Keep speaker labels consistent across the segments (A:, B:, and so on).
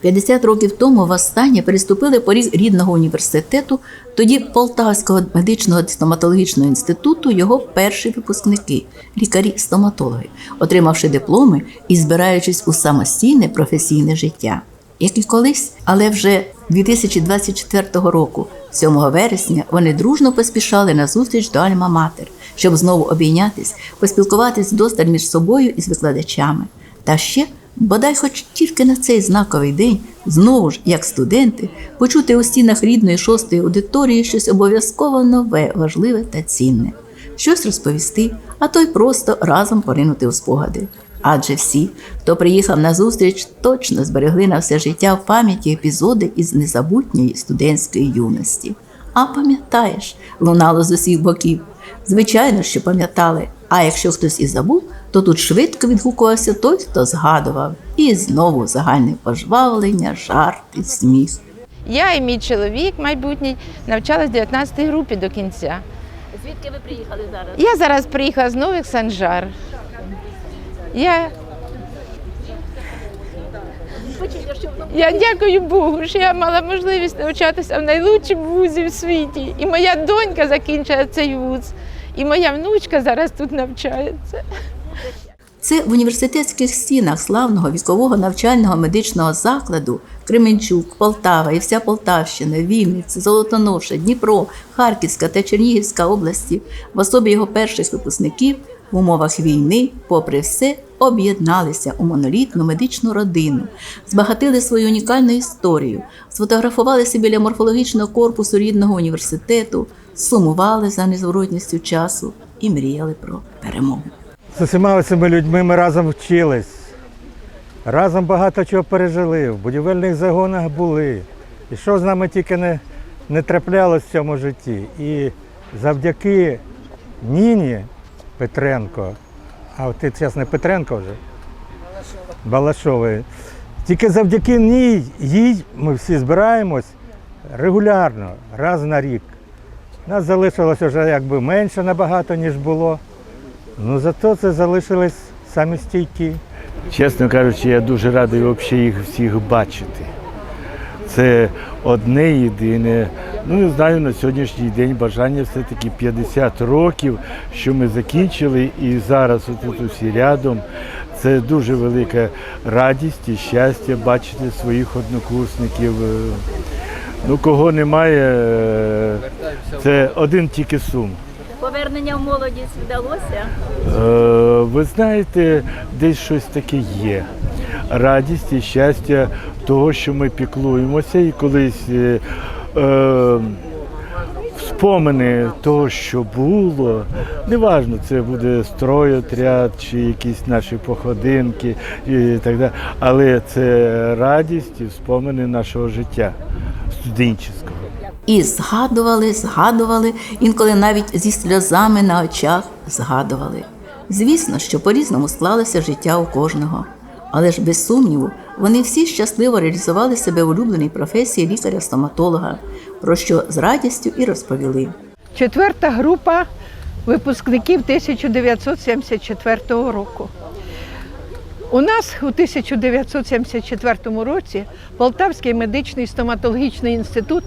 A: 50 років тому востаннє переступили поріг рідного університету, тоді Полтавського медичного стоматологічного інституту його перші випускники, лікарі-стоматологи, отримавши дипломи і збираючись у самостійне професійне життя. Як і колись, але вже 2024 року, 7 вересня, вони дружно поспішали на зустріч до Альма-Матер, щоб знову обійнятись, поспілкуватись досталь між собою і з викладачами. Та ще, бодай хоч тільки на цей знаковий день, знову ж, як студенти, почути у стінах рідної шостої аудиторії щось обов'язково нове, важливе та цінне, щось розповісти, а то й просто разом поринути у спогади. Адже всі, хто приїхав на зустріч, точно зберегли на все життя в пам'яті епізоди із незабутньої студентської юності. А пам'ятаєш, лунало з усіх боків. Звичайно, що пам'ятали. А якщо хтось і забув, то тут швидко відгукувався той, хто згадував. І знову загальне пожвавлення, жарти, сміх.
B: Я і мій чоловік майбутній навчалась в 19 групі до кінця.
A: Звідки ви приїхали зараз?
B: Я зараз приїхала з Нових Санжар. Я, я дякую Богу, що я мала можливість навчатися в найкращому вузі в світі. І моя донька закінчила цей вуз, і моя внучка зараз тут навчається.
A: Це в університетських стінах славного вікового навчального медичного закладу Кременчук, Полтава і вся Полтавщина, Вінниця, Золотоноша, Дніпро, Харківська та Чернігівська області в особі його перших випускників в умовах війни, попри все, об'єдналися у монолітну медичну родину, збагатили свою унікальну історію, сфотографувалися біля морфологічного корпусу рідного університету, сумували за незворотністю часу і мріяли про перемогу.
C: З усіма цими людьми ми разом вчились, разом багато чого пережили, в будівельних загонах були. І що з нами тільки не, не траплялось в цьому житті. І завдяки Ніні Петренко, а ти зараз не Петренко вже? Балашової. Тільки завдяки ній, їй ми всі збираємось регулярно, раз на рік. Нас залишилось вже якби менше набагато, ніж було. Ну зато це залишились самі стійкі.
D: Чесно кажучи, я дуже радий їх всіх бачити. Це одне єдине. Ну не знаю, на сьогоднішній день бажання все-таки 50 років, що ми закінчили, і зараз тут усі рядом. Це дуже велика радість і щастя бачити своїх однокурсників. Е, Ну, кого немає, е, це один тільки сум.
A: Повернення в молодість вдалося.
D: Е, Ви знаєте, десь щось таке є. Радість і щастя того, що ми піклуємося, і колись е, е, спомини того, що було, неважно, це буде стройотряд чи якісь наші походинки і так далі. Але це радість і спомини нашого життя студенческого.
A: І згадували, згадували, інколи навіть зі сльозами на очах згадували. Звісно, що по-різному склалося життя у кожного. Але ж без сумніву, вони всі щасливо реалізували себе в улюбленій професії лікаря-стоматолога, про що з радістю і розповіли.
E: Четверта група випускників 1974 року. У нас у 1974 році Полтавський медичний стоматологічний інститут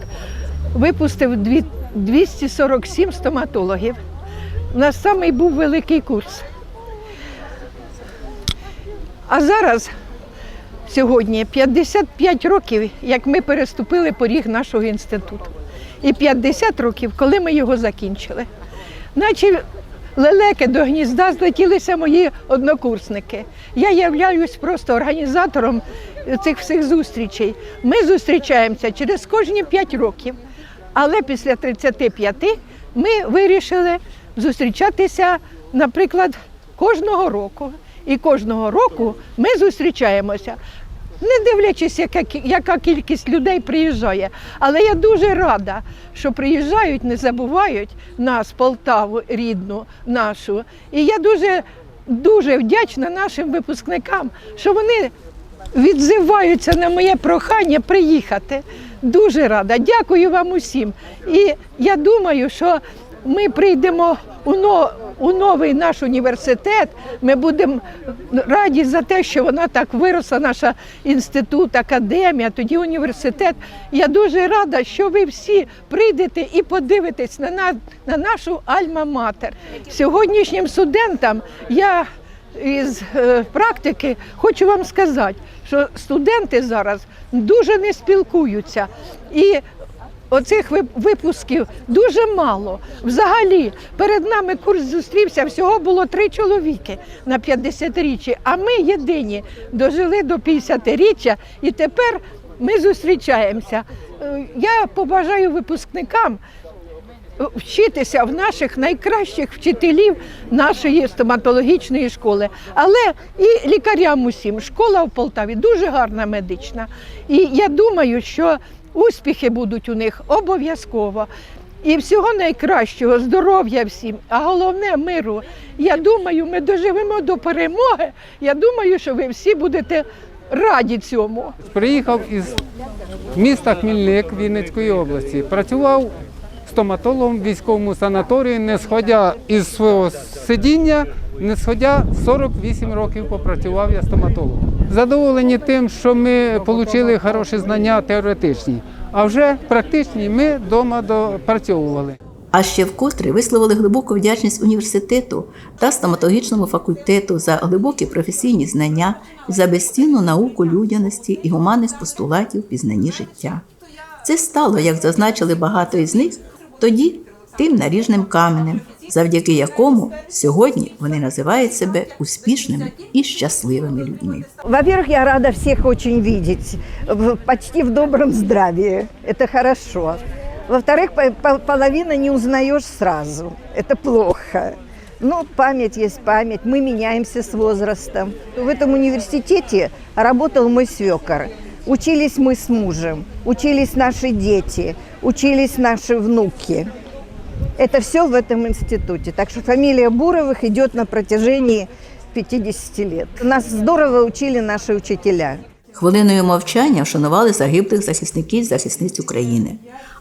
E: випустив дві- 247 стоматологів. У нас самий був великий курс. А зараз, сьогодні, 55 років, як ми переступили поріг нашого інституту. І 50 років, коли ми його закінчили. Наче лелеки до гнізда злетілися мої однокурсники. Я являюсь просто організатором цих всіх зустрічей. Ми зустрічаємося через кожні 5 років. Але після 35 ми вирішили зустрічатися, наприклад, кожного року. І кожного року ми зустрічаємося. Не дивлячись, яка, яка кількість людей приїжджає. Але я дуже рада, що приїжджають, не забувають нас, Полтаву рідну нашу. І я дуже, дуже вдячна нашим випускникам, що вони відзиваються на моє прохання приїхати. Дуже рада. Дякую вам усім. І я думаю, що ми прийдемо у, новий наш університет, ми будемо раді за те, що вона так виросла, наша інститут, академія, тоді університет. Я дуже рада, що ви всі прийдете і подивитесь на, на, на нашу альма-матер. Сьогоднішнім студентам я із е, практики хочу вам сказати, що студенти зараз дуже не спілкуються. І оцих випусків дуже мало. Взагалі, перед нами курс зустрівся, всього було три чоловіки на 50-річчя, а ми єдині дожили до 50-річчя і тепер ми зустрічаємося. Е, Я побажаю випускникам вчитися в наших найкращих вчителів нашої стоматологічної школи, але і лікарям усім. Школа в Полтаві дуже гарна медична. І я думаю, що успіхи будуть у них обов'язково. І всього найкращого, здоров'я всім, а головне миру. Я думаю, ми доживемо до перемоги. Я думаю, що ви всі будете раді цьому.
F: Приїхав із міста Хмільник Вінницької області. Працював стоматологом в військовому санаторії, не сходя із свого сидіння, не сходя 48 років попрацював я стоматологом. Задоволені тим, що ми отримали хороші знання теоретичні, а вже практичні ми вдома допрацьовували.
A: А ще вкотре висловили глибоку вдячність університету та стоматологічному факультету за глибокі професійні знання за безцінну науку людяності і гуманних постулатів пізнанні життя. Це стало, як зазначили багато із них, тоді тим наріжним каменем, завдяки якому сьогодні вони називають себе успішними і щасливими людьми.
G: Во-первых, я рада всех очень видеть, в- почти в добром здравии. Это хорошо. Во-вторых, по- по- половина не узнаешь сразу. Это плохо. Ну, память есть память, мы меняемся с возрастом. В этом университете работал мой свекор. Учились мы с мужем, учились наши дети, учились наши внуки. Это все в этом институте. Так что фамилия Буровых идет на протяжении 50 лет. Нас здорово учили наши учителя.
A: Хвилиною мовчання вшанували загиблих захисників і захисниць України,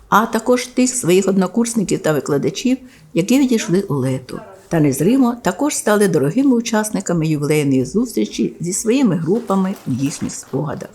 A: а також тих своїх однокурсників та викладачів, які відійшли у лету. Та незримо також стали дорогими учасниками ювілейної зустрічі зі своїми групами в їхніх спогадах.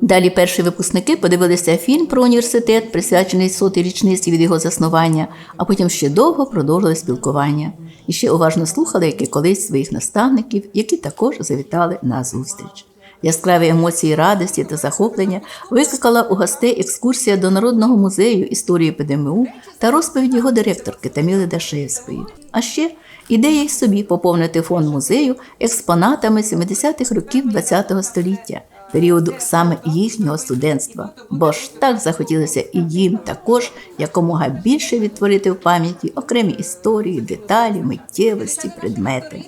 A: Далі перші випускники подивилися фільм про університет, присвячений сотій річниці від його заснування, а потім ще довго продовжили спілкування. І ще уважно слухали, як і колись своїх наставників, які також завітали на зустріч. Яскраві емоції радості та захоплення викликала у гостей екскурсія до Народного музею історії ПДМУ та розповідь його директорки Таміли Дашевської. А ще ідея й собі поповнити фонд музею експонатами 70-х років ХХ століття, періоду саме їхнього студентства, бо ж так захотілося і їм також якомога більше відтворити в пам'яті окремі історії, деталі, миттєвості, предмети.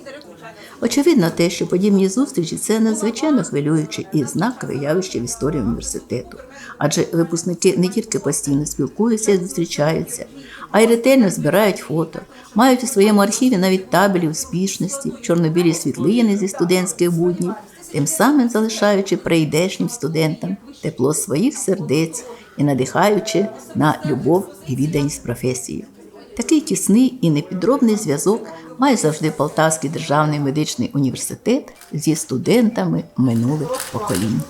A: Очевидно, те, що подібні зустрічі це надзвичайно хвилююче і знакове явище в історії університету, адже випускники не тільки постійно спілкуються і зустрічаються, а й ретельно збирають фото, мають у своєму архіві навіть табелі успішності, чорнобілі світлини зі студентських буднів, тим самим залишаючи прийдешнім студентам тепло своїх сердець і надихаючи на любов і відданість професії. Такий тісний і непідробний зв'язок має завжди Полтавський державний медичний університет зі студентами минулих поколінь.